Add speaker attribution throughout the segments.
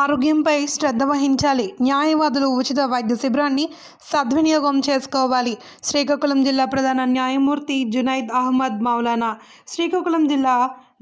Speaker 1: ఆరోగ్యంపై శ్రద్ధ వహించాలి. న్యాయవాదులు ఉచిత వైద్య శిబిరాన్ని సద్వినియోగం చేసుకోవాలి. శ్రీకాకుళం జిల్లా ప్రధాన న్యాయమూర్తి జునైద్ అహ్మద్ మౌలానా. శ్రీకాకుళం జిల్లా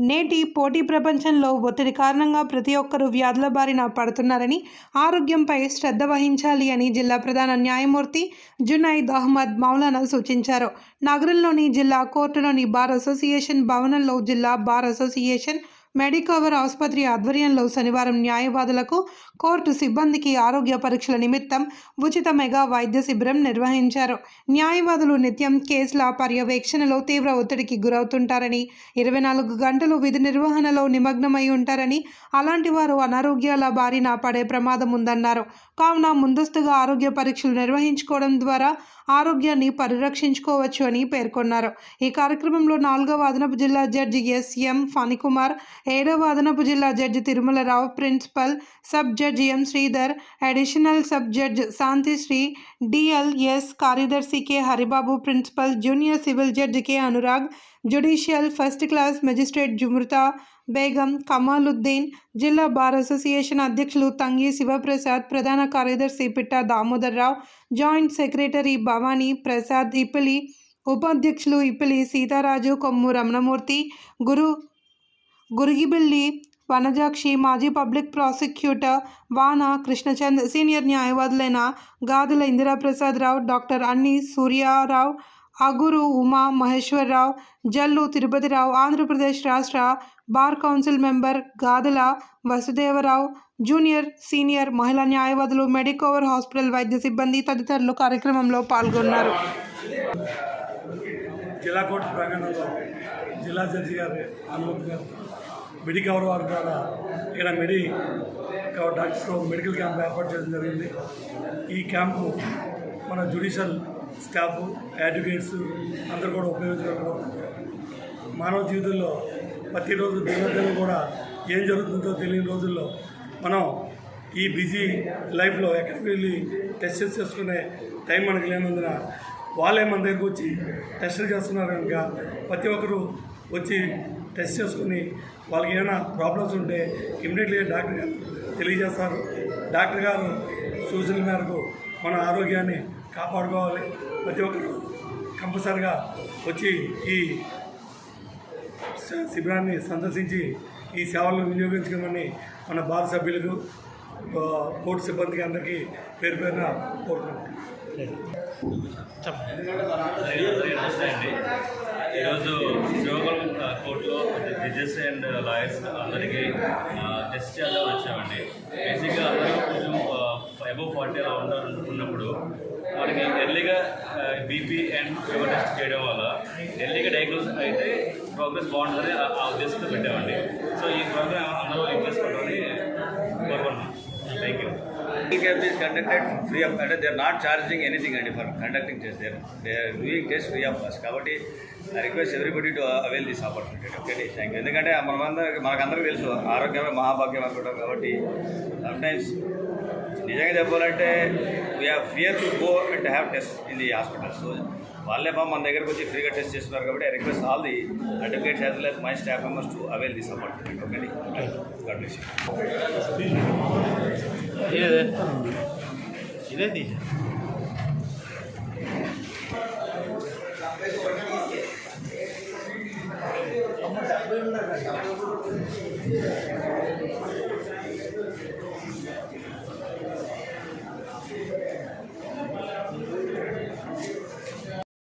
Speaker 1: నేటి పోటీ ప్రపంచంలో ఒత్తిడి కారణంగా ప్రతి ఒక్కరూ వ్యాధుల బారిన పడుతున్నారని ఆరోగ్యంపై శ్రద్ధ వహించాలి అని జిల్లా ప్రధాన న్యాయమూర్తి జునైద్ అహ్మద్ మౌలానా సూచించారు. నగరంలోని జిల్లా కోర్టులోని బార్ అసోసియేషన్ భవనంలో జిల్లా బార్ అసోసియేషన్ మెడికవర్ ఆసుపత్రి ఆధ్వర్యంలో శనివారం న్యాయవాదులకు కోర్టు సిబ్బందికి ఆరోగ్య పరీక్షల నిమిత్తం ఉచిత మెగా వైద్య శిబిరం నిర్వహించారు. న్యాయవాదులు నిత్యం కేసుల పర్యవేక్షణలో తీవ్ర ఒత్తిడికి గురవుతుంటారని ఇరవై నాలుగు గంటలు విధి నిర్వహణలో నిమగ్నమై ఉంటారని అలాంటి వారు అనారోగ్యాల బారిన పడే ప్రమాదం ఉందన్నారు. కావున ముందస్తుగా ఆరోగ్య పరీక్షలు నిర్వహించుకోవడం ద్వారా ఆరోగ్యాన్ని పరిరక్షించుకోవచ్చు అని పేర్కొన్నారు. ఈ కార్యక్రమంలో నాలుగవ అదనపు జిల్లా జడ్జి ఎస్ఎం ఫణికుమార్ ఏడవ అదనపు జిల్లా judge Tirumalarao principal sub judge M Sridhar additional sub judge Shantisri DLS కార్యదర్శి K Haribabu principal junior civil judge K Anurag judicial first class magistrate Zumrutha Begum Kamaluddin జిల్లా బార్ అసోసియేషన్ అధ్యక్షులు తంగి శివప్రసాద్ ప్రధాన కార్యదర్శి Pitta Damodar Rao joint secretary Bhavani Prasad Ipili ఉపాధ్యక్షులు ఇపిలి సీతారాజు కొమ్ము రమణమూర్తి గురు గురిగిబిల్లి వనజాక్షి మాజీ public prosecutor వాన కృష్ణచంద్ senior న్యాయవాదులైన గాదుల ఇందిరాప్రసాదరావు doctor అన్ని సూర్యారావు అగురు ఉమా మహేశ్వరరావు జల్లు తిరుపతిరావు ఆంధ్రప్రదేశ్ రాష్ట్ర bar council member Gadula Vasudevarao junior senior మహిళా న్యాయవాదులు మెడికోవర్ హాస్పిటల్ వైద్య సిబ్బంది తదితరులు కార్యక్రమంలో పాల్గొన్నారు.
Speaker 2: జిల్లా కోర్టు ప్రాంగణంలో జిల్లా జడ్జి గారి అనుమతి గారు మెడికవర్ వారి ద్వారా ఇక్కడ మెడి కవర్ డాక్టర్స్తో మెడికల్ క్యాంప్ ఏర్పాటు చేయడం జరిగింది. ఈ క్యాంపు మన జ్యుడిషియల్ స్టాఫ్ అడ్వకేట్స్ అందరూ కూడా ఉపయోగించడం మానవ జీవితంలో ప్రతిరోజు దినోదయం కూడా ఏం జరుగుతుందో తెలియని రోజుల్లో మనం ఈ బిజీ లైఫ్లో ఎక్కడికి వెళ్ళి టెస్ట్ చేసుకునే టైం మనకు లేనందున వాళ్ళే మన దగ్గరకు వచ్చి టెస్టులు చేస్తున్నారు కనుక ప్రతి ఒక్కరూ వచ్చి టెస్ట్ చేసుకుని వాళ్ళకి ఏమైనా ప్రాబ్లమ్స్ ఉంటే ఇమ్మీడియట్లీగా డాక్టర్ గారు తెలియజేస్తారు. డాక్టర్ గారు సూచనల మేరకు మన ఆరోగ్యాన్ని కాపాడుకోవాలి. ప్రతి ఒక్కరు కంపల్సరిగా వచ్చి ఈ శిబిరాన్ని సందర్శించి ఈ సేవలను వినియోగించుకోమని మన భారత సభ్యులకు కోర్టు సిబ్బందికి అందరికీ పేరు పేరున కోరుకుంటున్నాను
Speaker 3: ఈరోజు శివకులం కోర్టులో జడ్జెస్ అండ్ లాయర్స్ అందరికీ టెస్ట్ చేద్దాం వచ్చామండి. బేసిక్గా అందరూ కొంచెం అబౌవ్ ఫార్టీ అలా ఉండాలి ఉన్నప్పుడు మనకి ఎర్లీగా బీపీ అండ్ షుగర్ టెస్ట్ చేయడం వల్ల ఎర్లీగా డయాగ్నోస్ అయితే ప్రోగ్రెస్ బాగుంటుందని ఆ ఉద్దేశంతో పెట్టామండి. సో ఈ ప్రోగ్రామ్ అందరూ యూజ్ చేసుకోవడానికి కోరుకుంటున్నాం thank you
Speaker 4: Medical camp is conducted free of అంటే they are not charging anything అండి for conducting test they are they are doing test free of cost. కాబట్టి I request everybody to avail this opportunity okay thank you ఎందుకంటే మనమందరికి మనకందరికీ తెలుసు ఆరోగ్యమే మహాభాగ్యం అనుకుంటాం కాబట్టి సమ్టైమ్స్ నిజంగా చెప్పాలంటే we're fear to go and have test in the hospital so వాళ్ళే మా మన దగ్గరకు వచ్చి ఫ్రీగా టెస్ట్ చేస్తున్నారు కాబట్టి I request all the advocates as well my staff members to avail this opportunity okay God bless
Speaker 5: ఇదేంది Thank you.